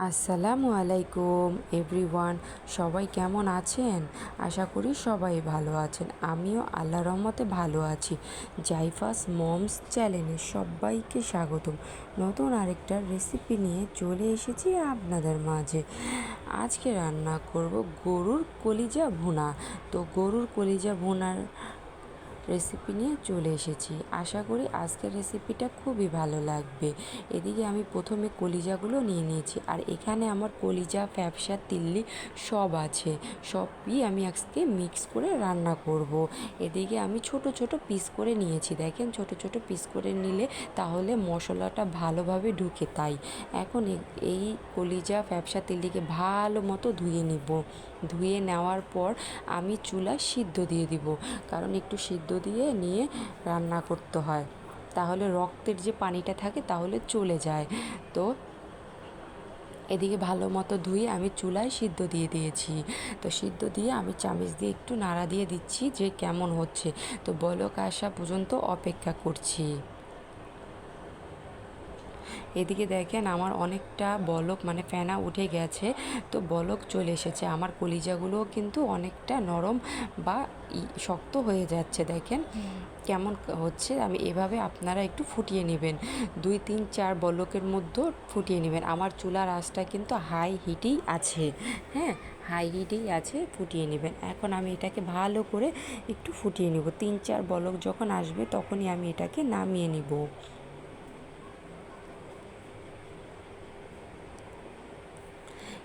আসসালামু আলাইকুম, এভরিওয়ান, সবাই কেমন আছেন? আশা করি সবাই ভালো আছেন। আমিও আল্লাহ রহমতে ভালো আছি। জাইফাস মমস চ্যানেলে সবাইকে স্বাগতম। নতুন আরেকটা রেসিপি নিয়ে চলে এসেছি আপনাদের মাঝে। আজকে রান্না করব গরুর কলিজা ভুনা। তো গরুর কলিজা ভুনার রেসিপি নিয়ে চলে এসেছি। আশা করি আজকের রেসিপিটা খুবই ভালো লাগবে। এদিকে আমি প্রথমে কলিজাগুলো নিয়ে নিয়েছি আর এখানে আমার কলিজা, ফ্যাপসা, তিল্লি সব আছে। সবই আমি আজকে মিক্স করে রান্না করব। এদিকে আমি ছোট ছোট পিস করে নিয়েছি। দেখেন ছোট ছোট পিস করে নিলে তাহলে মশলাটা ভালোভাবে ঢুকে তাই। এখন এই কলিজা, ফ্যাপসা, তিল্লিকে ভালো মতো ধুয়ে নিব। ধুয়ে নেওয়ার পর আমি চুলা সিদ্ধ দিয়ে দিব। কারণ একটু সিদ্ধ দিয়ে নিয়ে রান্না করতে হয়। তাহলে রক্তের যে পানিটা থাকে তাহলে চলে যায়। তো এদিকে ভালো মতো ধুয়ে আমি চুলায় সিদ্ধ দিয়ে দিয়েছি। তো সিদ্ধ দিয়ে আমি চামচ দিয়ে একটু নাড়া দিয়ে দিচ্ছি যে কেমন হচ্ছে। তো বলক আসা পর্যন্ত অপেক্ষা করছি। এদিকে দেখেন আমার অনেকটা বলক মানে ফেনা উঠে গেছে, তো বলক চলে এসেছে। আমার কলিজাগুলোও কিন্তু অনেকটা নরম বা শক্ত হয়ে যাচ্ছে, দেখেন কেমন হচ্ছে। আমি এভাবে আপনারা একটু ফুটিয়ে নেবেন, দুই, তিন, চার বলকের মধ্যে ফুটিয়ে নেবেন। আমার চুলার আঁচটা কিন্তু হাই হিটেই আছে হ্যাঁ? হাই হিটেই আছে, ফুটিয়ে নেবেন। এখন আমি এটাকে ভালো করে একটু ফুটিয়ে নেব। তিন, চার বলক যখন আসবে তখনই আমি এটাকে নামিয়ে নিব।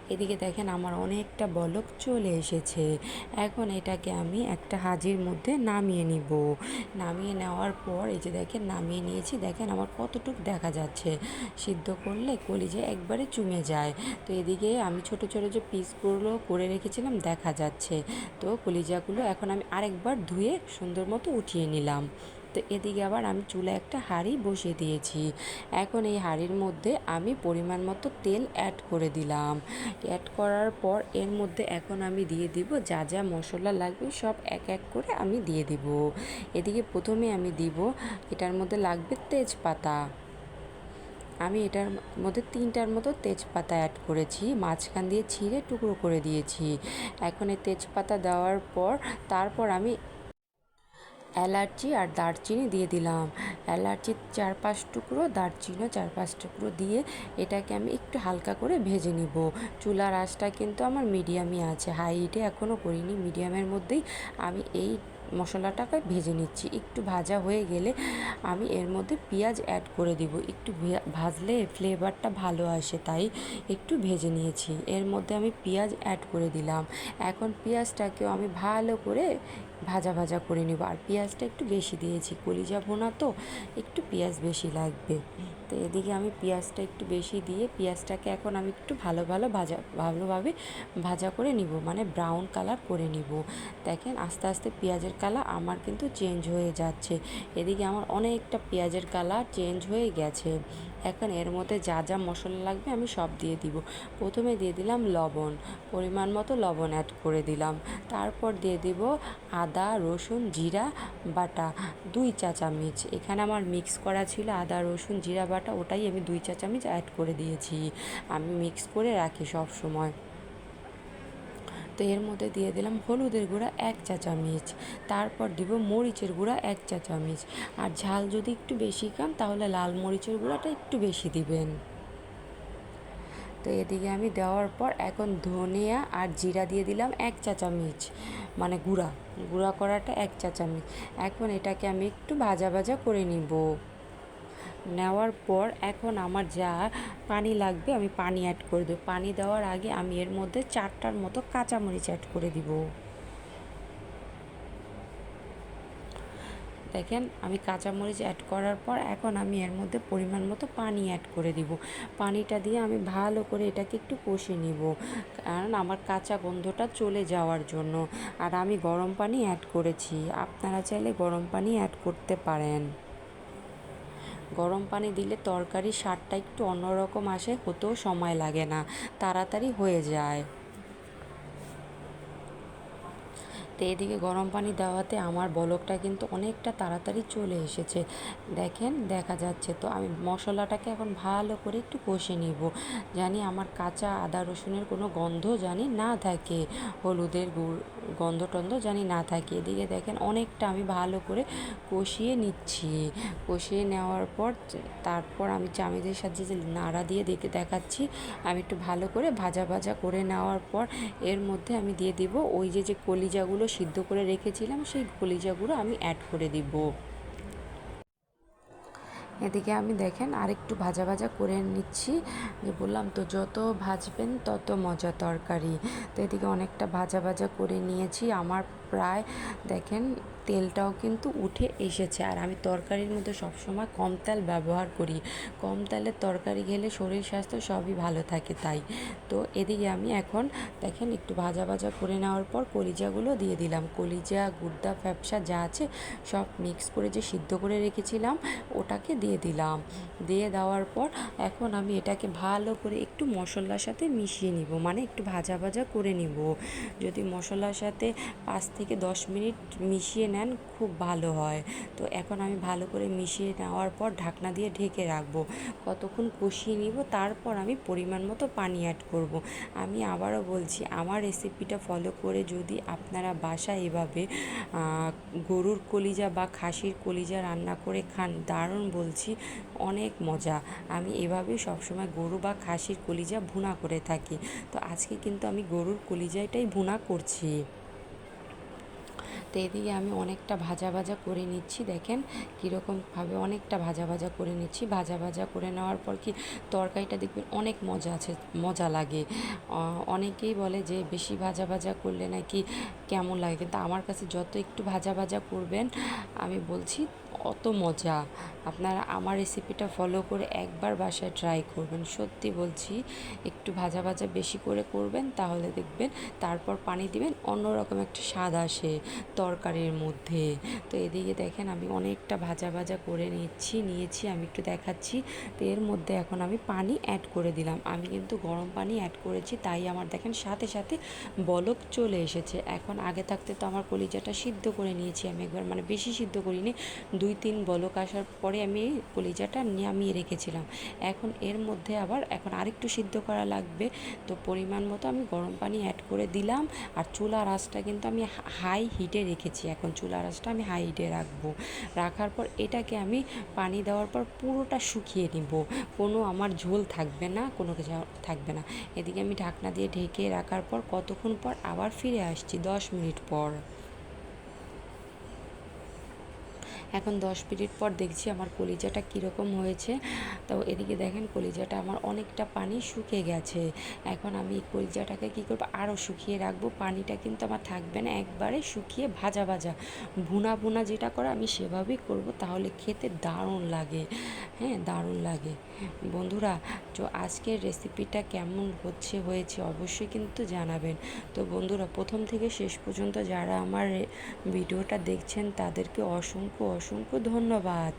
এদিকে দেখেন আমার অনেকটা বলক চলে এসেছে। এখন এটাকে আমি একটা হাজির মধ্যে নামিয়ে নিব। নামিয়ে নেওয়ার পর এই যে দেখেন নামিয়ে নিয়েছি, দেখেন আমার কতটুক দেখা যাচ্ছে। সিদ্ধ করলে কলিজে একবারে চুমে যায়। তো এদিকে আমি ছোট ছোট যে পিসগুলো করে রেখেছিলাম দেখা যাচ্ছে। তো কলিজাগুলো এখন আমি আরেকবার ধুয়ে সুন্দর মতো উঠিয়ে নিলাম। তো এদিকে আবার আমি চুলা একটা হাঁড়ি বসিয়ে দিয়েছি। এখন এই হাঁড়ির মধ্যে আমি পরিমাণ মতো তেল অ্যাড করে দিলাম। অ্যাড করার পর এর মধ্যে এখন আমি দিয়ে দিব যা যা মশলা লাগবে সব এক এক করে আমি দিয়ে দিব। এদিকে প্রথমে আমি দিব, এটার মধ্যে লাগবে তেজপাতা। আমি এটার মধ্যে তিনটার মতো তেজপাতা অ্যাড করেছি, মাঝখান দিয়ে ছিঁড়ে টুকরো করে দিয়েছি। এখন এই তেজপাতা দেওয়ার পর, তারপর আমি এলাচি আর দারচিনি দিয়ে দিলাম। এলাচির চার পাঁচ টুকরো, দারচিনিও চার পাঁচ টুকরো দিয়ে এটাকে আমি একটু হালকা করে ভেজে নিব। চুলার আঁচটা কিন্তু আমার মিডিয়ামই আছে, হাই হিটে এখনও করিনি। মিডিয়ামের মধ্যেই আমি এই মশলাটাকে ভেজে নিচ্ছি। একটু ভাজা হয়ে গেলে আমি এর মধ্যে পেঁয়াজ অ্যাড করে দিব। একটু ভাজলে ফ্লেভারটা ভালো আসে, তাই একটু ভেজে নিয়েছি। এর মধ্যে আমি পেঁয়াজ অ্যাড করে দিলাম। এখন পেঁয়াজটাকেও আমি ভালো করে ভাজা ভাজা করে নেব। আর পেঁয়াজটা একটু বেশি দিয়েছি। কলিজা ভোনা তো, একটু পেঁয়াজ বেশি লাগবে। তো এদিকে আমি পেঁয়াজটা একটু বেশি দিয়ে, পেঁয়াজটাকে এখন আমি একটু ভালো ভালো ভাজা, ভালোভাবে ভাজা করে নিব মানে ব্রাউন কালার করে নিব। দেখেন আস্তে আস্তে পেঁয়াজের কালার আমার কিন্তু চেঞ্জ হয়ে যাচ্ছে। এদিকে আমার অনেকটা পেঁয়াজের কালার চেঞ্জ হয়ে গেছে। এখন এর মধ্যে যা যা মশলা লাগবে আমি সব দিয়ে দিব। প্রথমে দিয়ে দিলাম লবণ, পরিমাণ মতো লবণ অ্যাড করে দিলাম। তারপর দিয়ে দিব আদা, রসুন, জিরা বাটা, দুই চা চামচ। এখানে আমার মিক্স করা ছিল আদা, রসুন, জিরা বাটা, ওটাই আমি দুই চা চামচ অ্যাড করে দিয়েছি। আমি মিক্স করে রাখি সব সময়। তো এর মধ্যে দিয়ে দিলাম হলুদের গুঁড়া এক চা চামচ, তারপর দিব মরিচের গুঁড়া এক চা চামচ, আর ঝাল যদি একটু বেশি খান তাহলে লাল মরিচের গুঁড়াটা একটু বেশি দিবেন। তো এদিকে আমি দেওয়ার পর এখন ধনিয়া আর জিরা দিয়ে দিলাম এক চা চামচ মানে গুঁড়া গুঁড়া করাটা এক চা চামচ, এখন এটাকে আমি একটু ভাজা ভাজা করে নিব। নেওয়ার পর এখন আমার যা পানি লাগবে আমি পানি অ্যাড করে দেবো। পানি দেওয়ার আগে আমি এর মধ্যে চারটার মতো কাঁচামরিচ অ্যাড করে দিব। দেখেন, আমি কাঁচামরিচ অ্যাড করার পর এখন আমি এর মধ্যে পরিমাণ মতো পানি অ্যাড করে দিব। পানিটা দিয়ে আমি ভালো করে এটাকে একটু কষে নিব, কারণ আমার কাঁচা গন্ধটা চলে যাওয়ার জন্য। আর আমি গরম পানি অ্যাড করেছি, আপনারা চাইলে গরম পানি অ্যাড করতে পারেন। গরম পানি দিলে তরকারির স্বাদটা একটু অন্যরকম আসে, হতেও সময় লাগে না, তাড়াতাড়ি হয়ে যায়। তো এদিকে গরম পানি দেওয়াতে আমার বলকটা কিন্তু অনেকটা তাড়াতাড়ি চলে এসেছে। দেখেন, দেখা যাচ্ছে। তো আমি মশলাটাকে এখন ভালো করে একটু কষে নিব। জানি আমার কাঁচা আদা রসুনের কোনো গন্ধ জানি না থাকে। হলুদের গুড় গন্ধ টন্ধ জানি না থাকে। এদিকে দেখেন অনেকটা আমি ভালো করে কষিয়ে নিচ্ছি। কষিয়ে নেওয়ার পর তারপর আমি চামিদের সাথে যে নাড়া দিয়ে দেখে দেখাচ্ছি, আমি একটু ভালো করে ভাজা ভাজা করে নেওয়ার পর এর মধ্যে আমি দিয়ে দিব ওই যে যে কলিজাগুলো সিদ্ধ করে রেখেছিলাম, সেই কলিজাগুলো আমি অ্যাড করে দিব। এদিকে আমি দেখেন আরেকটু ভাজা ভাজা করে নিচ্ছি। যে বললাম তো যত ভাজবেন তত মজা তরকারি। তো এদিকে অনেকটা ভাজা ভাজা করে নিয়েছি। আমার প্রায় দেখেন তেলটাও কিন্তু উঠে এসেছে। আর আমি তরকারির মধ্যে সবসময় কম তেল ব্যবহার করি। কম তেলের তরকারি খেলে শরীর স্বাস্থ্য সবই ভালো থাকে তাই। তো এদিকে আমি এখন দেখেন একটু ভাজা ভাজা করে নেওয়ার পর কলিজাগুলো দিয়ে দিলাম। কলিজা গুর্দা ফ্যাপসা যা আছে সব মিক্স করে যে সিদ্ধ করে রেখেছিলাম, ওটাকে দিয়ে দিলাম। দিয়ে দেওয়ার পর এখন আমি এটাকে ভালো করে একটু মশলার সাথে মিশিয়ে নিব। মানে একটু ভাজা ভাজা করে নিব। যদি মশলার সাথে পাঁচ থেকে দশ মিনিট মিশিয়ে নেন, খুব ভালো হয়। তো এখন আমি ভালো করে মিশিয়ে নেওয়ার পর ঢাকনা দিয়ে ঢেকে রাখব। কতক্ষণ কষিয়ে নিব, তারপর আমি পরিমাণ মতো পানি অ্যাড করব। আমি আবারও বলছি, আমার রেসিপিটা ফলো করে যদি আপনারা বাসায় এভাবে গরুর কলিজা বা খাসির কলিজা রান্না করে খান, দারুণ বলছি। অনেক মজা। আমি এভাবেই সবসময় গরু বা খাসির কলিজা ভুনা করে থাকি। তো আজকে কিন্তু আমি গরুর কলিজাটাই ভুনা করছি। তো এদিকে আমি অনেকটা ভাজা ভাজা করে নিচ্ছি, দেখেন কীরকমভাবে অনেকটা ভাজা ভাজা করে নিচ্ছি। ভাজা ভাজা করে নেওয়ার পর কি তরকারিটা দেখবেন অনেক মজা আছে, মজা লাগে। অনেকেই বলে যে বেশি ভাজা ভাজা করলে নাকি কেমন লাগে? কিন্তু আমার কাছে যত একটু ভাজা ভাজা করবেন, আমি বলছি অত মজা। আপনারা আমার রেসিপিটা ফলো করে একবার বাসায় ট্রাই করবেন। সত্যি বলছি, একটু ভাজা ভাজা বেশি করে করবেন, তাহলে দেখবেন তারপর পানি দিবেন, অন্যরকম একটা স্বাদ আসে তরকারির মধ্যে। তো এদিকে দেখেন, আমি অনেকটা ভাজা ভাজা করে নিচ্ছি, নিয়েছি, আমি একটু দেখাচ্ছি। তো এর মধ্যে এখন আমি পানি অ্যাড করে দিলাম। আমি কিন্তু গরম পানি অ্যাড করেছি, তাই আমার দেখেন সাথে সাথে বলক চলে এসেছে। এখন আগে থাকতে তো আমার কলিজাটা সিদ্ধ করে নিয়েছি, আমি একবার মানে বেশি সিদ্ধ করিনি, দুই তিন বলক আসার পরে আমি কলিজাটা নামিয়ে রেখেছিলাম। এখন এর মধ্যে আবার, এখন আরেকটু সিদ্ধ করা লাগবে। তো পরিমাণ মতো আমি গরম পানি অ্যাড করে দিলাম। আর চুলার আঁচটা কিন্তু আমি হাই হিটে রেখেছি। এখন চুলার আঁচটা আমি হাই হিটে রাখব। রাখার পর এটাকে আমি পানি দেওয়ার পর পুরোটা শুকিয়ে নিব। কোনো আমার ঝোল থাকবে না, কোনো কিছু থাকবে না। এদিকে আমি ঢাকনা দিয়ে ঢেকে রাখার পর কতক্ষণ পর আবার ফিরে আসছি, দশ মিনিট পর। এখন দশ মিনিট পর দেখছি আমার কলিজাটা কীরকম হয়েছে। তো এদিকে দেখেন কলিজাটা আমার অনেকটা পানি শুকে গেছে। এখন আমি এই কলিজাটাকে কী করব? আরও শুকিয়ে রাখব। পানিটা কিন্তু আমার থাকবে না, একবারে শুকিয়ে ভাজা ভাজা। ভুনা ভুনা যেটা করে আমি সেভাবেই করব, তাহলে খেতে দারুণ লাগে। হ্যাঁ দারুণ লাগে। বন্ধুরা, তো আজকের রেসিপিটা কেমন হচ্ছে, হয়েছে অবশ্যই কিন্তু জানাবেন। তো বন্ধুরা, প্রথম থেকে শেষ পর্যন্ত যারা আমার ভিডিওটা দেখছেন, তাদেরকে অসংখ্য অসংখ্য ধন্যবাদ।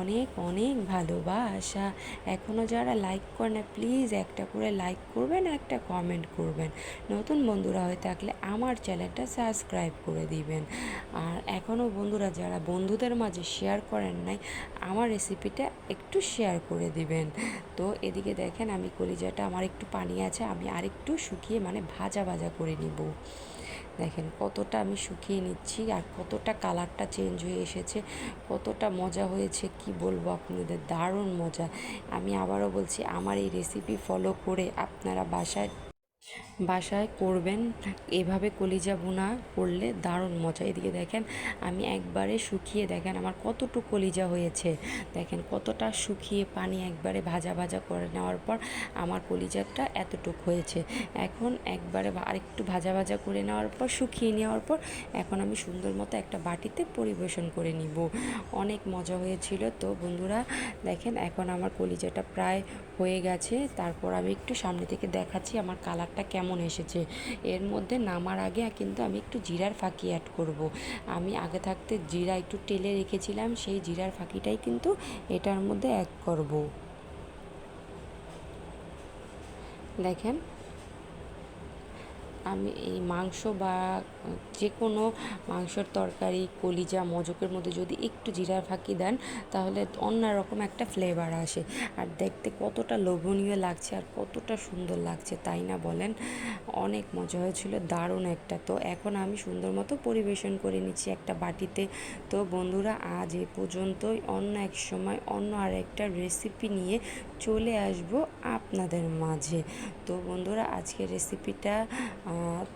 অনেক অনেক ভালোবাসা। এখনও যারা লাইক করে না প্লিজ একটা করে লাইক করবেন, একটা কমেন্ট করবেন। নতুন বন্ধুরা হয়ে থাকলে আমার চ্যানেলটা সাবস্ক্রাইব করে দিবেন। আর এখনও বন্ধুরা যারা বন্ধুদের মাঝে শেয়ার করেন নাই, আমার রেসিপিটা একটু শেয়ার করে দিবেন। তো এদিকে দেখেন আমি কলিজাটা আমার একটু পানি আছে, আমি আরেকটু শুকিয়ে মানে ভাজা ভাজা করে নিব। দেখেন কতটা আমি শুকিয়ে নিচ্ছি আর কতটা কালারটা চেঞ্জ হয়ে এসেছে, কতটা মজা হয়েছে, কি বলব আপনাদের? দারুণ মজা। আমি আবারও বলছি, আমার এই রেসিপি ফলো করে আপনারা বাসায় বাসায় করবেন। এভাবে কলিজা বোনা করলে দারুণ মজা। এদিকে দেখেন, আমি একবারে শুকিয়ে দেখেন আমার কতটুকু কলিজা হয়েছে। দেখেন কতটা শুকিয়ে পানি একবারে ভাজা ভাজা করে নেওয়ার পর আমার কলিজাটা এতটুক হয়েছে। এখন একবারে আরেকটু ভাজা ভাজা করে নেওয়ার পর, শুকিয়ে নেওয়ার পর এখন আমি সুন্দর মতো একটা বাটিতে পরিবেশন করে নিব। অনেক মজা হয়েছিল। তো বন্ধুরা, দেখেন এখন আমার কলিজাটা প্রায় হয়ে গেছে। তারপর আমি একটু সামনে থেকে দেখাচ্ছি আমার কালারটা কেমন এসেছে এর মধ্যে নামার আগে কিন্তু আমি একটু জিরার ফাঁকি অ্যাড করব। আমি আগে থাকতে জিরা একটু টেলে রেখেছিলাম, সেই জিরার ফাঁকিটাই কিন্তু এটার মধ্যে অ্যাড করব দেখেন আমি এই মাংস বা যে কোনো মাংসর তরকারি, কলিজা, মজকের মধ্যে যদি একটু জিরা ফাঁকি দেন, তাহলে অন্যরকম একটা ফ্লেভার আসে। আর দেখতে কতটা লোভনীয় লাগছে আর কতটা সুন্দর লাগছে, তাই না বলেন? অনেক মজা হয়েছিল, দারুণ একটা। তো এখন আমি সুন্দর মতো পরিবেশন করে নিচ্ছি একটা বাটিতে। তো বন্ধুরা, আজ এ পর্যন্তই। অন্য এক সময় অন্য আর একটা রেসিপি নিয়ে চলে আসব আপনাদের মাঝে। তো বন্ধুরা, আজকের রেসিপিটা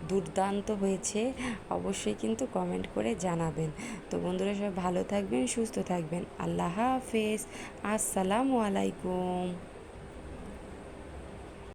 দুর্দান্ত হয়েছে, অবশ্যই কিন্তু কমেন্ট করে জানাবেন। তো বন্ধুরা সবাই ভালো থাকবেন, সুস্থ থাকবেন। আল্লাহ হাফেজ। আসসালামু আলাইকুম।